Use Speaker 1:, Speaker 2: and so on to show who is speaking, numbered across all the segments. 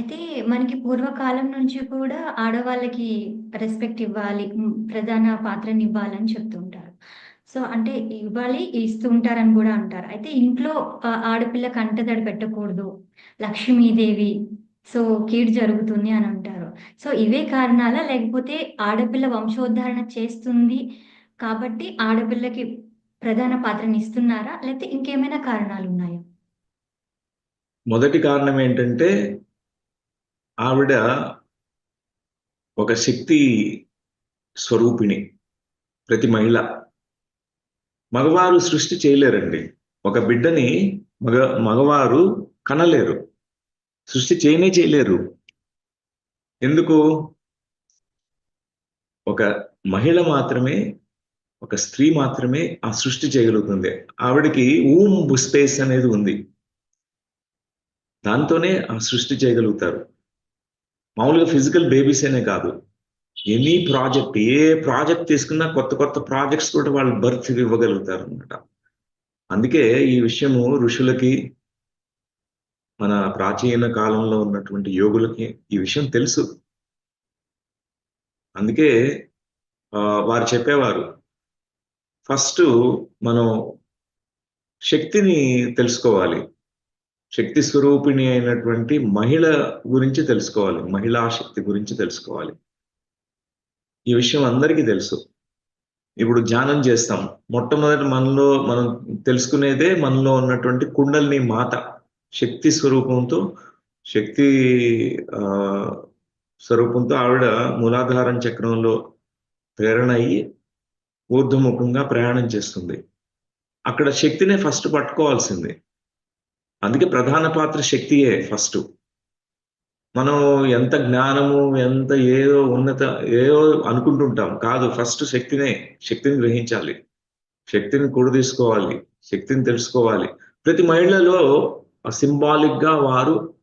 Speaker 1: అయితే మనకి పూర్వకాలం నుంచి కూడా ఆడవాళ్ళకి రెస్పెక్ట్ ఇవ్వాలి. ప్రధాన పాత్రని ఇవ్వాలని చెప్తుంటారు. సో, అంటే ఇవ్వాలి, ఇస్తూ ఉంటారని కూడా అంటారు. అయితే ఇంట్లో ఆడపిల్ల కంటతడి పెట్టకూడదు. లక్ష్మీదేవి. సో, కీడు జరుగుతుంది అని అంటారు. సో, ఇవే కారణాలా? లేకపోతే ఆడపిల్ల వంశోద్ధరణ చేస్తుంది కాబట్టి ఆడపిల్లకి ప్రధాన పాత్రని ఇస్తున్నారా లేకపోతే ఇంకేమైనా కారణాలున్నాయా?
Speaker 2: మొదటి కారణం ఏంటంటే ఆవిడ ఒక శక్తి స్వరూపిణి. ప్రతి మహిళ. మగవారు సృష్టి చేయలేరండి. ఒక బిడ్డని మగ మగవారు కనలేరు. సృష్టి చేయనే చేయలేరు. ఎందుకు? ఒక మహిళ మాత్రమే, ఒక స్త్రీ మాత్రమే ఆ సృష్టి చేయగలుగుతుంది. ఆవిడకి ఊంబ్ స్పేస్ అనేది ఉంది. దాంతోనే ఆ సృష్టి చేయగలుగుతారు. మామూలుగా ఫిజికల్ బేబీస్ అనే కాదు. ఎనీ ప్రాజెక్ట్ ఏ ప్రాజెక్ట్ తీసుకున్నా కొత్త కొత్త ప్రాజెక్ట్స్ కూడా వాళ్ళు బర్త్ ఇవ్వగలుగుతారు అనమాట అందుకే ఈ విషయము ఋషులకి మన ప్రాచీన కాలంలో ఉన్నటువంటి యోగులకి ఈ విషయం తెలుసు. అందుకే వారు చెప్పేవారు. ఫస్ట్ మనం శక్తిని తెలుసుకోవాలి. శక్తి స్వరూపిణి అయినటువంటి మహిళ గురించి తెలుసుకోవాలి. మహిళా శక్తి గురించి తెలుసుకోవాలి. ఈ విషయం అందరికీ తెలుసు. ఇప్పుడు ధ్యానం చేస్తాం. మొట్టమొదటి మనలో మనం తెలుసుకునేదే మనలో ఉన్నటువంటి కుండలిని మాత. శక్తి స్వరూపంతో శక్తి స్వరూపంతో ఆవిడ మూలాధారం చక్రంలో ప్రేరణ అయ్యి ఊర్ధముఖంగా ప్రయాణం చేస్తుంది. అక్కడ శక్తినే ఫస్ట్ పట్టుకోవాల్సింది. అందుకే ప్రధాన పాత్ర శక్తియే ఫస్ట్ మనం ఎంత జ్ఞానము, ఎంత ఏదో ఉన్నత ఏదో అనుకుంటుంటాం. కాదు ఫస్ట్ శక్తినే, శక్తిని గ్రహించాలి. శక్తిని కూడదీసుకోవాలి. శక్తిని తెలుసుకోవాలి. ప్రతి మహిళలో సింబాలిక్‌గా వారు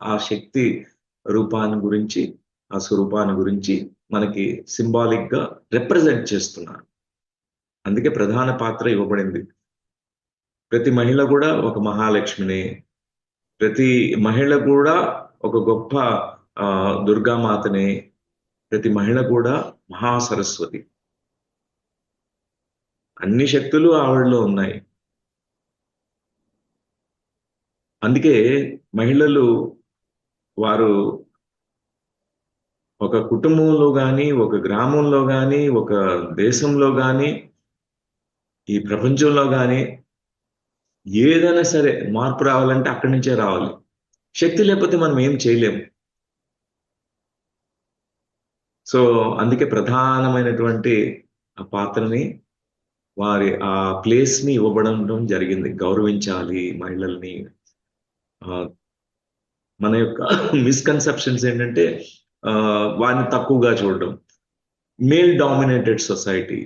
Speaker 2: ఆ శక్తి రూపాన్ని గురించి, ఆ స్వరూపాన్ని గురించి మనకి సింబాలిక్‌గా రిప్రజెంట్ చేస్తున్నారు. అందుకే ప్రధాన పాత్ర ఇవ్వబడింది. ప్రతి మహిళ కూడా ఒక మహాలక్ష్మినే. ప్రతి మహిళ కూడా ఒక గొప్ప దుర్గామాతని ప్రతి మహిళ కూడా మహాసరస్వతి. అన్ని శక్తులు ఆవిడలో ఉన్నాయి. అందుకే మహిళలు వారు ఒక కుటుంబంలో కానీ ఒక గ్రామంలో కానీ ఒక దేశంలో కానీ ఈ ప్రపంచంలో కానీ ఏదైనా సరే మార్పు రావాలంటే అక్కడి నుంచే రావాలి. శక్తి లేకపోతే మనం ఏం చేయలేము. సో, అందుకే ప్రధానమైనటువంటి ఆ పాత్రని వారి ఆ ప్లేస్‌ని ఇవ్వబడడం జరిగింది. గౌరవించాలి మహిళల్ని. మన యొక్క మిస్‌కన్సెప్షన్స్ ఏంటంటే వారిని తక్కువగా చూడడం. Male dominated society.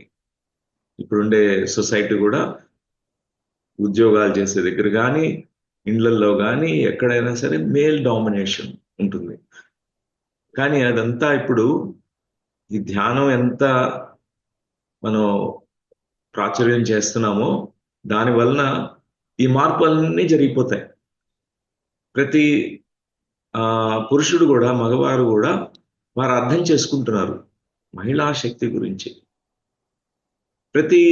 Speaker 2: ఇప్పుడుండే సొసైటీ కూడా ఉద్యోగాలు చేసే దగ్గర కానీ ఇండ్లల్లో కానీ ఎక్కడైనా సరే మేల్ డామినేషన్ ఉంటుంది. కానీ అదంతా ఇప్పుడు ఈ ధ్యానం ఎంత మనం ప్రాచుర్యం చేస్తున్నామో, దాని వలన ఈ మార్పులన్నీ జరిగిపోతాయి. ప్రతి పురుషుడు కూడా మగవారు కూడా వారు అర్థం చేసుకుంటున్నారు. మహిళా శక్తి గురించి. ప్రతి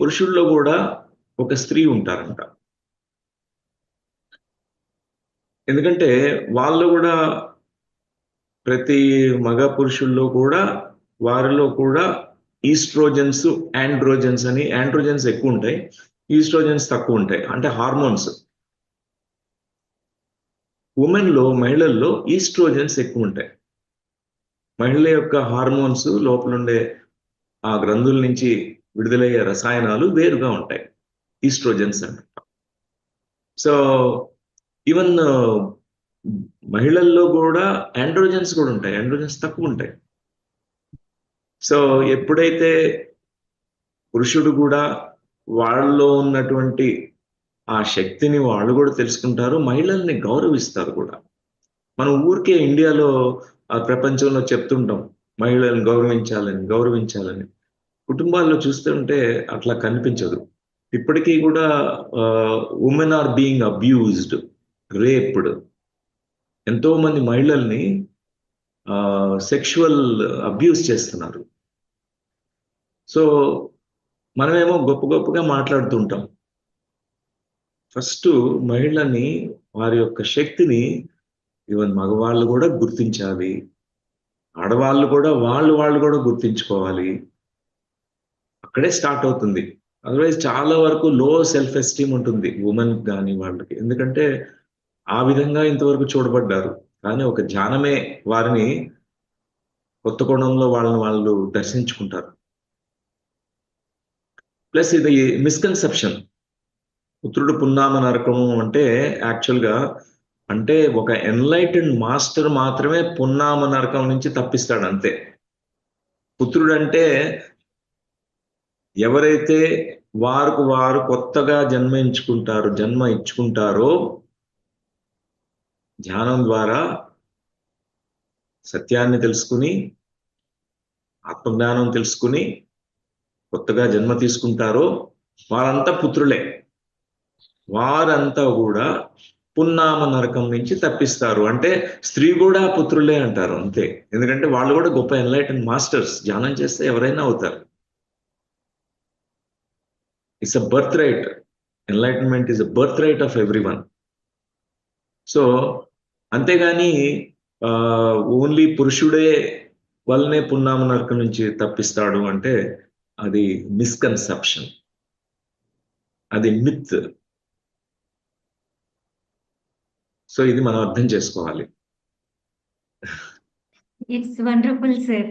Speaker 2: పురుషుల్లో కూడా ఒక స్త్రీ ఉంటారంట. ఎందుకంటే వాళ్ళు కూడా ప్రతి మగ పురుషుల్లో కూడా వారిలో కూడా ఈస్ట్రోజన్స్, ఆండ్రోజన్స్ అని ఆండ్రోజన్స్ ఈస్ట్రోజెన్స్ ఈస్ట్రోజన్స్ తక్కువుంటాయి. అంటే హార్మోన్స్. ఉమెన్లో మహిళల్లో ఈస్ట్రోజన్స్ ఎక్కువుంటాయి. మహిళ యొక్క హార్మోన్స్ లోపలుండే ఆ గ్రంథుల నుంచి విడుదలయ్యే రసాయనాలు వేరుగా ఉంటాయి. ఈస్ట్రోజన్స్ అంటాం. సో, ఈవెన్ మహిళల్లో కూడా ఆండ్రోజన్స్ కూడా ఉంటాయి. ఆండ్రోజన్స్ తక్కువుంటాయి. సో, ఎప్పుడైతే పురుషుడు కూడా వాళ్ళలో ఉన్నటువంటి ఆ శక్తిని వాళ్ళు కూడా తెలుసుకుంటారు. మహిళల్ని గౌరవిస్తారు కూడా మనం ఊరికే ఇండియాలో ప్రపంచంలో చెప్తుంటాం. మహిళల్ని గౌరవించాలని, గౌరవించాలని. కుటుంబాల్లో చూస్తుంటే అట్లా కనిపించదు. ఇప్పటికీ కూడా women are being abused, raped. ఎంతో మంది మహిళల్ని సెక్షువల్ అబ్యూస్ చేస్తున్నారు. సో మనమేమో గొప్ప గొప్పగా మాట్లాడుతుంటాం. ఫస్ట్ మహిళని వారి యొక్క శక్తిని ఈవెన్ మగవాళ్ళు కూడా గుర్తించాలి. ఆడవాళ్ళు కూడా వాళ్ళు వాళ్ళు కూడా గుర్తించుకోవాలి. అక్కడే స్టార్ట్ అవుతుంది. అదర్వైజ్ చాలా వరకు లో సెల్ఫ్ ఎస్టీమ్ ఉంటుంది ఉమెన్ కానీ వాళ్ళకి. ఎందుకంటే ఆ విధంగా ఇంతవరకు చూడబడ్డారు. కానీ ఒక ధ్యానమే వారిని కొత్త కోణంలో వాళ్ళని వాళ్ళు దర్శించుకుంటారు. ప్లస్ ఇది మిస్కన్సెప్షన్ పుత్రుడు పున్నామ నరకము అంటే యాక్చువల్గా అంటే ఒక ఎన్లైటెడ్ మాస్టర్ మాత్రమే పున్నామ నరకం నుంచి తప్పిస్తాడు అంతే పుత్రుడు అంటే ఎవరైతే వారికి వారు కొత్తగా జన్మ ఎంచుకుంటారు జన్మ ఇచ్చుకుంటారో ధ్యానం ద్వారా సత్యాన్ని తెలుసుకుని ఆత్మజ్ఞానం తెలుసుకుని కొత్తగా జన్మ తీసుకుంటారో వారంతా పుత్రులే. వారంతా కూడా పున్నామ నరకం నుంచి తప్పిస్తారు. అంటే స్త్రీ కూడా పుత్రులే అంటారు అంతే. ఎందుకంటే వాళ్ళు కూడా గొప్ప ఎన్లైటన్ మాస్టర్స్ ధ్యానం చేస్తే ఎవరైనా అవుతారు. It's a birth right enlightenment is a birth right of everyone so అంతేగాని ఓన్లీ పురుషుడే వల్లనే పున్నామ నరకం నుంచి తప్పిస్తాడు అంటే అది మిస్కన్సెప్షన్ అది మిత్ సో ఇది మనం అర్థం చేసుకోవాలి.
Speaker 1: It's wonderful sir